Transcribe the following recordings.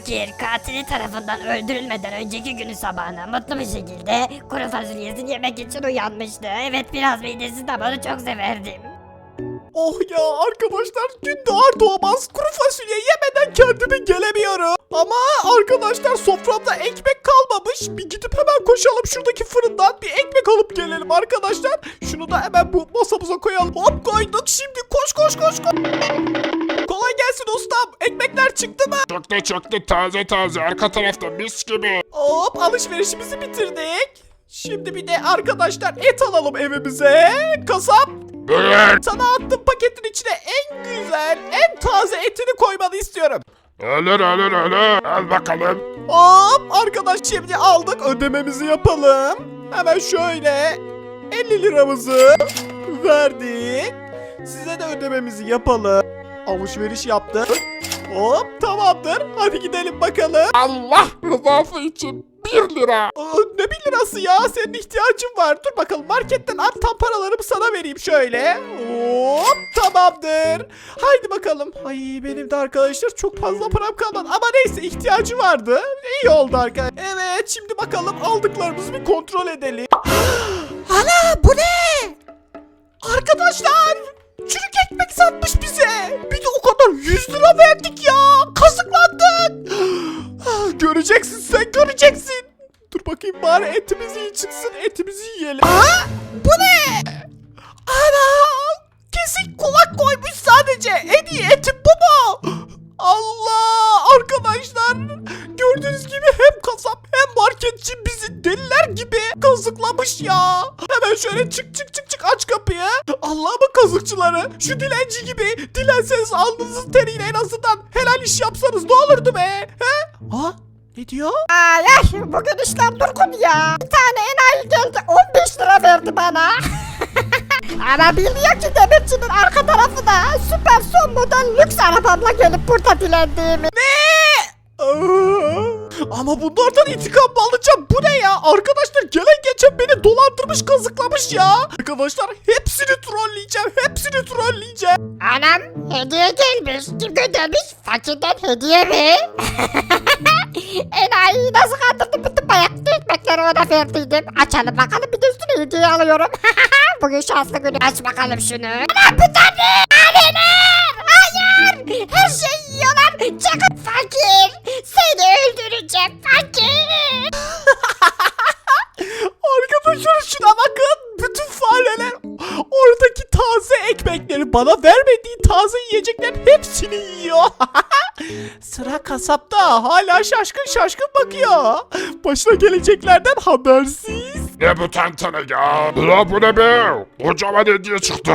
Fakir katili tarafından öldürülmeden önceki günü sabahına mutlu bir şekilde kuru fasulyesini yemek için uyanmıştı. Evet biraz midesiz ama çok severdim. Oh ya arkadaşlar gün doğar doğmaz kuru fasulye yemeden kendime gelemiyorum. Ama arkadaşlar soframda ekmek kalmamış. Bir gidip hemen koşalım şuradaki fırından bir ekmek alıp gelelim arkadaşlar. Şunu da hemen bu masamıza koyalım. Hop koyduk şimdi koş koş koş koş. Kolay gelsin ustam. Ekmekler çıktı mı? Çıktı çıktı taze taze arka tarafta mis gibi. Hop alışverişimizi bitirdik. Şimdi bir de arkadaşlar et alalım evimize. Kasap Buyur. sana attığım paketin içine en güzel, en taze etini koymanı istiyorum. Olur olur olur. Al bakalım. Hop arkadaş şimdi aldık ödememizi yapalım. Hemen şöyle 50 liramızı verdik. Size de ödememizi yapalım. Alışveriş yaptık. Hop tamamdır. Hadi gidelim bakalım. Allah rızası için 1 lira. Ne bir lirası ya? Senin ihtiyacın var. Dur bakalım marketten al tam paralarımı sana vereyim şöyle. Hop tamamdır. Haydi bakalım. Ay benim de arkadaşlar çok fazla param kalmadı. Ama neyse ihtiyacı vardı. İyi oldu arkadaşlar. Evet şimdi bakalım aldıklarımızı bir kontrol edelim. Ana bu ne? Arkadaşlar çürük ekmek satmış bize. Bir de o kadar 100 lira verdik ya. Kazıklandık. Göreceksin sen göreceksin. Dur bakayım bari etimiz iyi çıksın etimizi yiyelim. Aa, bu ne? Ana kesik kulak koymuş sadece. En iyi etim bu mu? Allah arkadaşlar gördüğünüz gibi hem kasap hem marketçi bizi deliler gibi kazıklamış ya. Hemen şöyle çık çık çık çık aç kapıyı. Allah'ımın kazıkçıları şu dilenci gibi dilenseniz alnınızın teriyle en azından helal iş yapsanız ne olurdu be? He? Aa ne diyor? Ay ay bugün işler durgun ya. Bir tane enayi geldi 15 lira verdi bana. Ama bilmiyor ki demircinin arka tarafı da süper son model lüks arabamla gelip burada dilendiğimi. Aa, Ama bunlardan intikam mı alacağım? Bu ne ya? Arkadaşlar gelen geçen beni dolandırmış kazıklamış ya. Arkadaşlar hepsini trolleyeceğim. Hepsini trolleyeceğim. Anam hediye gelmiş. Kim göndermiş? Fakirden hediye mi? Enayi nasıl kandırdım bütün bayaklı ekmekleri ona verdiydim. Açalım bakalım bir de üstüne hediye alıyorum. Bugün şanslı günü. Aç bakalım şunu. Anam bu da ne? Alener! Hayır! Her şeyi yiyorlar. Çıkın fakir. Seni öldüreceğim fakir. Arkadaşlar şuna bakın. Bütün fareler oradaki taze ekmekleri bana vermediği taze yiyeceklerin hepsini yiyor. Sıra kasapta hala şaşkın şaşkın bakıyor. Başına geleceklerden habersiz. Ne bu tantana ya? Ulan bu ne be? Kocaman hediye çıktı.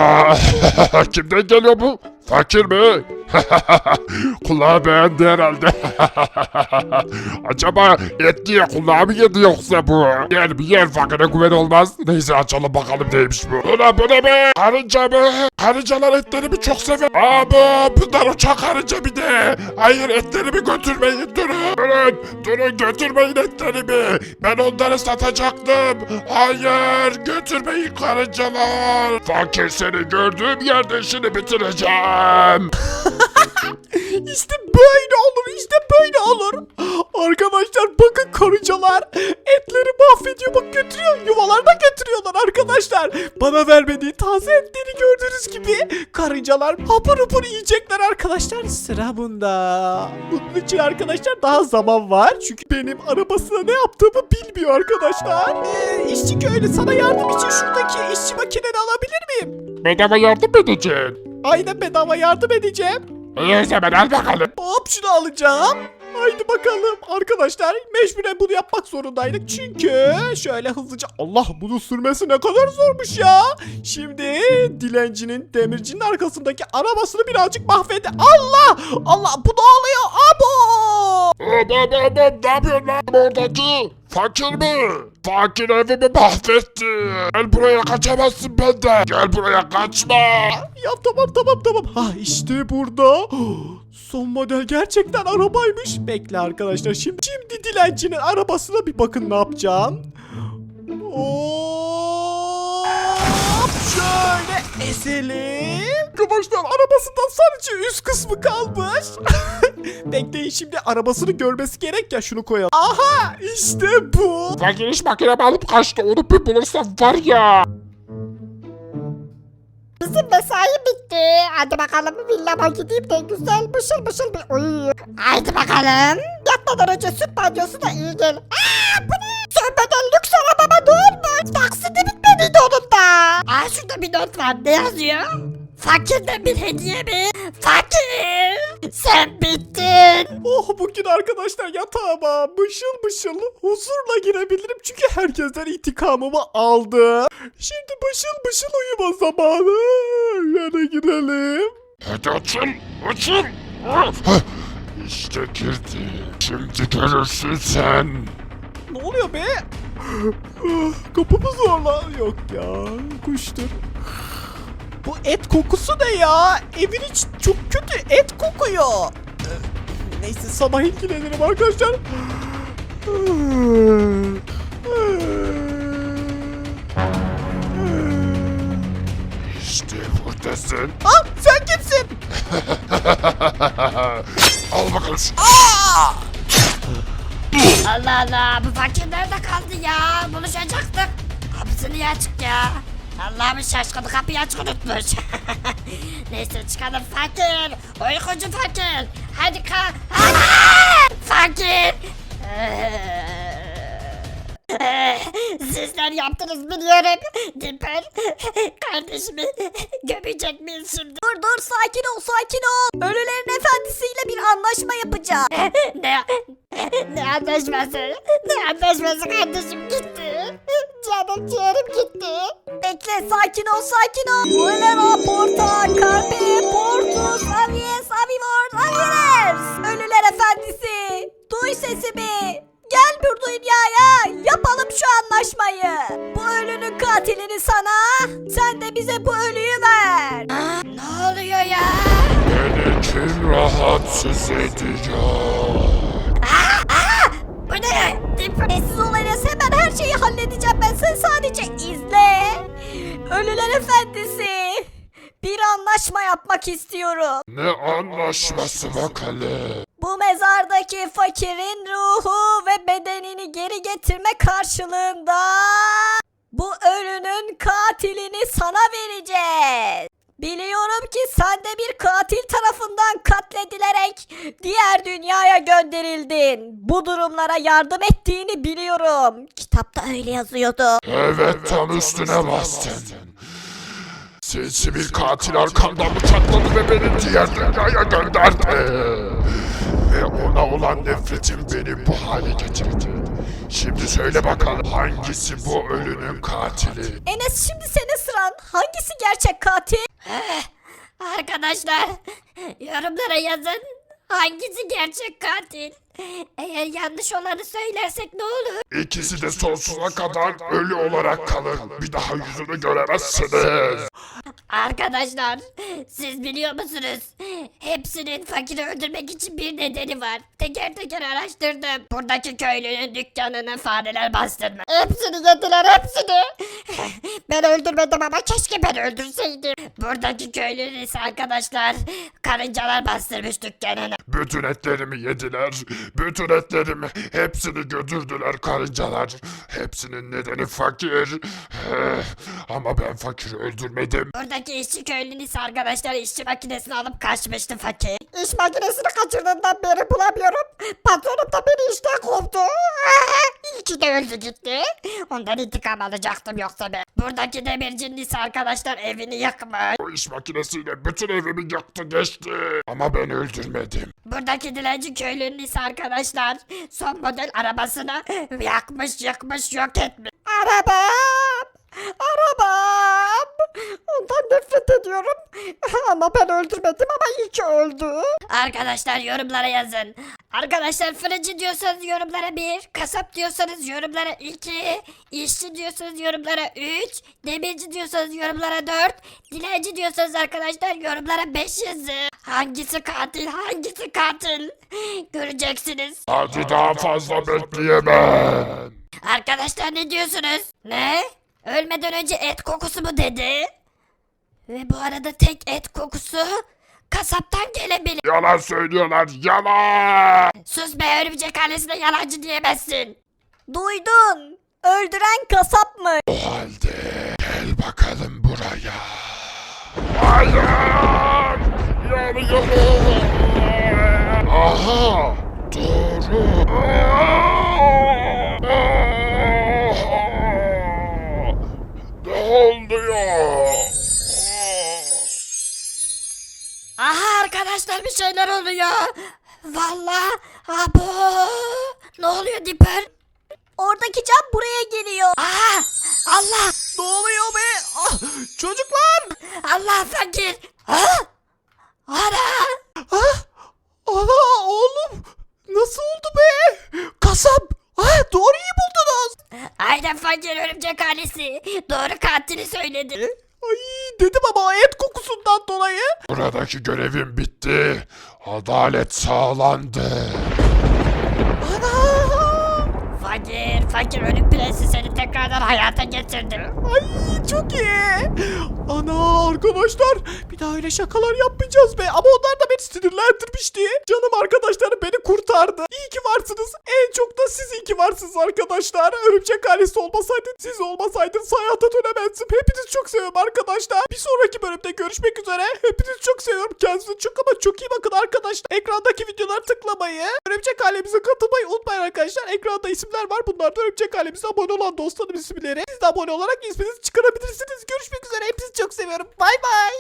Kimden geliyor bu? Fakir mi? Kulağı beğendi herhalde. Acaba et diye kulağı mı yedi yoksa bu? Yer bir yer fakire güven olmaz. Neyse açalım bakalım neymiş bu. Ulan bu ne be? Karınca mı? Karıncalar etlerimi çok sever. Aa bu bunlar uçak karınca bir de. Hayır etlerimi götürmeyin durun. Durun durun götürmeyin etlerimi. Ben onları satacaktım. Hayır götürmeyin karıncalar. Fakir seni gördüğüm yerde işini bitireceğim. İşte böyle olur işte böyle olur. Arkadaşlar bakın karıncalar etleri mahvediyor bak götürüyor yuvalarına götürüyorlar arkadaşlar. Bana vermediği taze etleri gördüğünüz gibi karıncalar hapur hapur yiyecekler arkadaşlar. Sıra bunda. Bunun için arkadaşlar daha zaman var. Çünkü benim arabasına ne yaptığımı bilmiyor arkadaşlar. Ee, işçi köylü sana yardım için şuradaki işçi makineni alabilir miyim? Bedava yardım edeceksin? Aynen bedava yardım edeceğim. İyi o zaman al bakalım. Hop şunu alacağım. Haydi bakalım arkadaşlar mecburen bunu yapmak zorundaydık çünkü şöyle hızlıca Allah bunu sürmesi ne kadar zormuş ya. Şimdi dilencinin demircinin arkasındaki arabasını birazcık mahvetti. Allah Allah bu ne oluyor abo. Hop hop hop ne yapıyorsun lan oradaki? Fakir mi? Fakir evimi mahvetti. Gel buraya kaçamazsın benden. Gel buraya kaçma. Ya tamam tamam tamam. Ha işte burada. Son model gerçekten arabaymış. Bekle arkadaşlar. Şimdi, şimdi dilencinin arabasına bir bakın ne yapacağım. Hop şöyle Ezelim. Arkadaşlar arabasından sadece üst kısmı kalmış. Bekleyin şimdi arabasını görmesi gerek ya şunu koyalım. Aha işte bu. Fakir iş makinemi alıp kaçtı. Onu bir bulursam var ya. Bizim mesai bitti. Hadi bakalım villama gideyim de güzel bışıl bışıl bir uyuyayım. Haydi bakalım. Yatmadan önce süt banyosu da iyi gel. Aa bu ne? Sönmeden lüks arabama ne olmuş? Taksidi bitmediydi onun da. Aa şurada bir not var. Ne yazıyor? Fakirden bir hediye mi? Fakir! Sen bittin. Oh bugün arkadaşlar yatağıma mışıl mışıl huzurla girebilirim çünkü herkesten intikamımı aldı. Şimdi mışıl mışıl uyuma zamanı. Yana girelim. Hadi. Açıl. Ah, İşte girdi. Şimdi görürsün sen. Ne oluyor be? Kapımı zorla. Yok ya kuştur. Bu et kokusu ne ya? Evin içi çok kötü et kokuyor. Ee, Neyse sabah ilgilenirim arkadaşlar. İşte buradasın. Ah sen kimsin? Al bakalım. şu- Allah Allah bu fakir nerede kaldı ya? Buluşacaktık. Kapısı niye açık ya? Allah'ım şaşkını kapıyı açık unutmuş. Neyse çıkalım fakir. Uykucu fakir. Hadi kalk. Aa! Fakir. Sizler yaptınız biliyorum. Dipper kardeşimi gömecek miyiz şimdi? Dur dur sakin ol sakin ol. Ölülerin efendisiyle bir anlaşma yapacağım. ne, ne anlaşması? Ne anlaşması kardeşim gitti. Canım ciğerim gitti. Bekle sakin ol sakin ol. Olera porta carpe portus avies avivor avires. Ölüler efendisi. Duy sesimi. Gel bir dünyaya yapalım şu anlaşmayı. Bu ölünün katilini sana, sen de bize bu ölüyü ver. Aa, ne oluyor ya? Beni kim rahatsız ediyor? Bu ne? Sessiz ol Enes hemen her şeyi halledeceğim ben sen sadece izle. Ölüler efendisi. Bir anlaşma yapmak istiyorum. Ne anlaşması bakalım? Mezardaki fakirin ruhu ve bedenini geri getirme karşılığında bu ölünün katilini sana vereceğiz. Biliyorum ki sen de bir katil tarafından katledilerek diğer dünyaya gönderildin. Bu durumlara yardım ettiğini biliyorum. Kitapta öyle yazıyordu. Evet tam üstüne bastın. Sinsi bir katil arkamdan bıçakladı ve beni diğer dünyaya gönderdi. Olan nefretim beni bu hale getirdi. Şimdi söyle bakalım hangisi bu ölünün katili? Enes şimdi senin sıran. Hangisi gerçek katil? Arkadaşlar yorumlara yazın. Hangisi gerçek katil? Eğer yanlış olanı söylersek ne olur? İkisi de sonsuza kadar ölü olarak kalır. Bir daha yüzünü göremezsiniz. Arkadaşlar siz biliyor musunuz? Hepsinin fakiri öldürmek için bir nedeni var. Teker teker araştırdım. Buradaki köylünün dükkanını fareler bastırmış. Hepsini yediler hepsini. ben öldürmedim ama keşke ben öldürseydim. Buradaki köylünün ise arkadaşlar karıncalar bastırmış dükkanını. Bütün etlerimi yediler. Bütün etlerimi hepsini götürdüler karıncalar. Hepsinin nedeni fakir. Eh, Ama ben fakiri öldürmedim. Buradaki işçi köylünün ise arkadaşlar işçi makinesini alıp kaçmıştı fakir. İş makinesini kaçırdığından beri bulamıyorum. Patronum da beni işten kovdu. İyi ki de öldü gitti. Ondan intikam alacaktım yoksa ben. Buradaki demircinin ise arkadaşlar evini yakmış. O iş makinesiyle bütün evimi yaktı geçti. Ama ben öldürmedim. Buradaki dilenci köylünün ise arkadaşlar son model arabasını yakmış yakmış yok etmiş. Arabam! Arabam! Ondan nefret ediyorum. Ama ben öldürmedim ama iyi ki öldü. Arkadaşlar yorumlara yazın. Arkadaşlar fırıncı diyorsanız yorumlara 1, kasap diyorsanız yorumlara 2, işçi diyorsanız yorumlara 3, demirci diyorsanız yorumlara 4, dilenci diyorsanız arkadaşlar yorumlara 5 yazın. Hangisi katil hangisi katil? Göreceksiniz. Hadi daha fazla bekleyemem. Arkadaşlar ne diyorsunuz? Ne? Ölmeden önce et kokusu mu dedi? Ve bu arada tek et kokusu kasaptan gelebilir. Yalan söylüyorlar yalan. Sus be örümcek ailesine yalancı diyemezsin. Duydun. Öldüren kasap mı? O halde gel bakalım buraya. Hayır! Yanıyorum! Aha! Doğru! Ne arkadaşlar bir şeyler oluyor. Vallahi abo. Ne oluyor Dipper? Oradaki cam buraya geliyor. Aha Allah Ne oluyor be? Ah, çocuklar! Allah fakir. Ha? Ana. Ah, ana oğlum! Nasıl oldu be? Kasap! Ah, doğruyu buldunuz. Aynen fakir örümcek ailesi. Doğru katili söyledi. Dedim ama et kokusundan dolayı. Buradaki görevim bitti. Adalet sağlandı. Ana! Fakir, fakir ölüm prensi seni tekrardan hayata getirdi. Ay çok iyi. Ana arkadaşlar bir daha öyle şakalar yapmayacağız be. Ama onlar da beni sinirlendirmişti. Canım arkadaşlarım beni kurtardı. İyi ki varsınız. En çok da siz iyi ki varsınız arkadaşlar. Örümcek ailesi olmasaydı siz olmasaydınız hayata dönemezdim. Hepinizi çok seviyorum arkadaşlar. Bir sonraki bölümde görüşmek üzere. Hepinizi çok seviyorum. Kendinize çok ama çok iyi bakın arkadaşlar. Ekrandaki videolara tıklamayı, örümcek ailemize katılmayı unutmayın arkadaşlar. Ekranda isimler var. Bunlar da örümcek ailemize abone olan dostlarım isimleri. Siz de abone olarak isminizi çıkarabilirsiniz. Görüşmek üzere. Hepinizi çok seviyorum. Bay bay.